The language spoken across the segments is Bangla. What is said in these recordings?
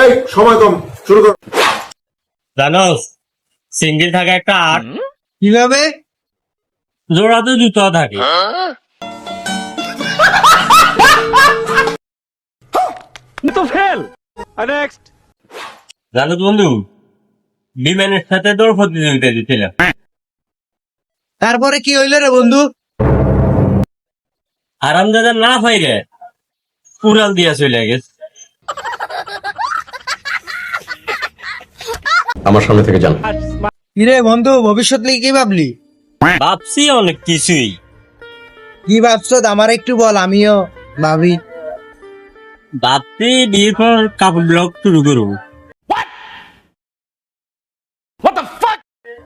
এই সময় কম শুরু কর। জানোস সিঙ্গেল থাকে একটা আট। কীভাবে? জোড়াতে জুতো থাকে। জানো বন্ধু বিমানের সাথে দৌড় প্রতিযোগিতা দিচ্ছিলাম তারপরে কি হইল রে বন্ধু? আরামদাদা না পাইরে উড়াল দিয়া চলে গেছে। আমার সামনে থেকে যান। কিরে বন্ধু ভবিষ্যৎ নিয়ে কি ভাবলি? ভাবছি অনেক কিছুই। কি ভাবছ? আমার একটু বল আমিও ভাবি। ভাবছি বিয়ের পর কাপড় ব্লগ শুরু করব।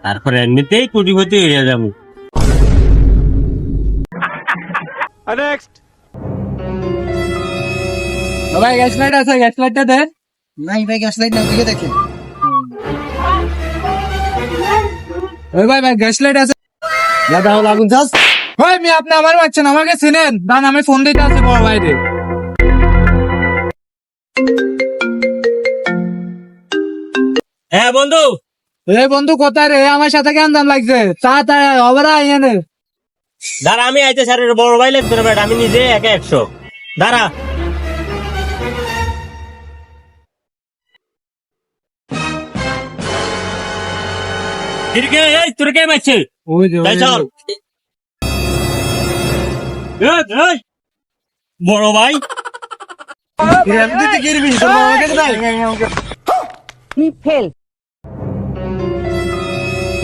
তারপরে এমনিতেই কোটিপতি হয়ে যাব। ভাই গ্যাস লাইট আছে গ্যাস লাইটটা দে নাই ভাই গ্যাস লাইট না দিকে দেখে। ওই ভাই ভাই গ্যাস লাইট আছে। দাদা হল আগুন চাস ওই মি আপনি আমার পাচ্ছেন আমাকে চিনেন। দান আমি ফোন দিতে আছে বড় ভাইরে। হ্যাঁ বন্ধু। এই বন্ধু কোথায় রে? আমার সাথে কেন দাম লাগছে? চা তা হবে না এনে। দাঁড়া আমি আইতে স্যারের বড় ভাই লাগবে না আমি নিজে একা একশো। দাঁড়া। তিরকে এই তোর কে মারছে ওই যে তাই চল বড় ভাই দিতে গিরবি তোর বাবাকে তো নাই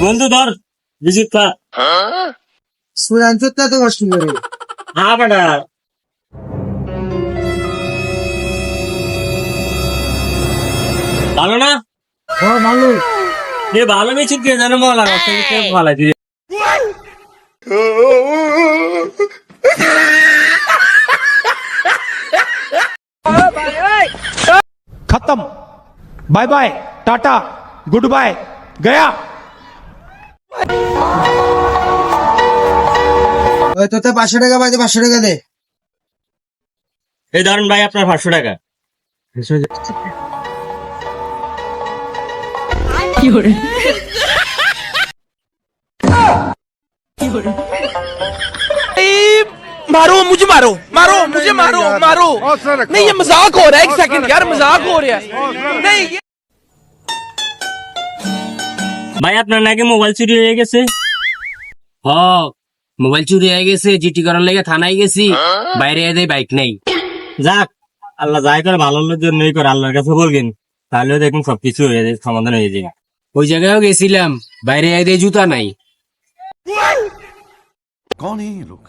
বন্ধু ধর বিজিত পা সুরাঞ্চুরটা তো কষ্ট করে হ্যাঁ বেটা ভালো না ও ভালো এ ভালো মিছিল কে জানো মলা ভালো দিয়ে खत्म bye bye tata goodbye गया ওই তোতে পাঁচশো টাকা পাইতে পাঁচশো টাকা দে এই ধরেন ভাই আপনার পাঁচশো টাকা मारो मुझे मारो मारो मुझे मारो मारो नहीं ये मजाक हो रहा है एक सेकंड यार मजाक हो रहा है नहीं ये ভাই আপনার নাকি মোবাইল চুরি হয়ে গেছে হ মোবাইল চুরি হয়ে গেছে জিটি করার লেগে থানায় গেছি বাইরে এদে বাইক নেই যাক আল্লাহ যাই করে ভালো লোক জন্যই করে আল্লাহর কাছে বলবেন তাহলেও দেখুন সবকিছু হয়ে যায় সমাধান হয়ে যাবে ওই জায়গায়ও গেছিলাম বাইরে এদে জুতা নাই कौन है ये लोग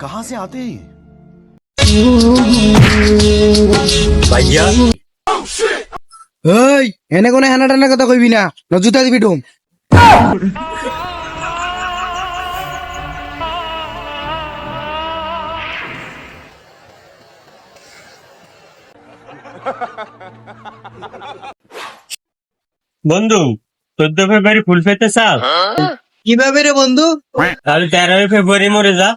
कहां से आते हैं ये? ভাইয়া ওই এনে কোনো হেনা টেনা কথা কইবি না ন জুতা দিবি ডুম বন্ধু চোদ্দ ফেব্রুয়ারি ফুল পেতে চাও কীভাবে রে বন্ধু? তাহলে তেরোই ফেব্রুয়ারি মরে যা।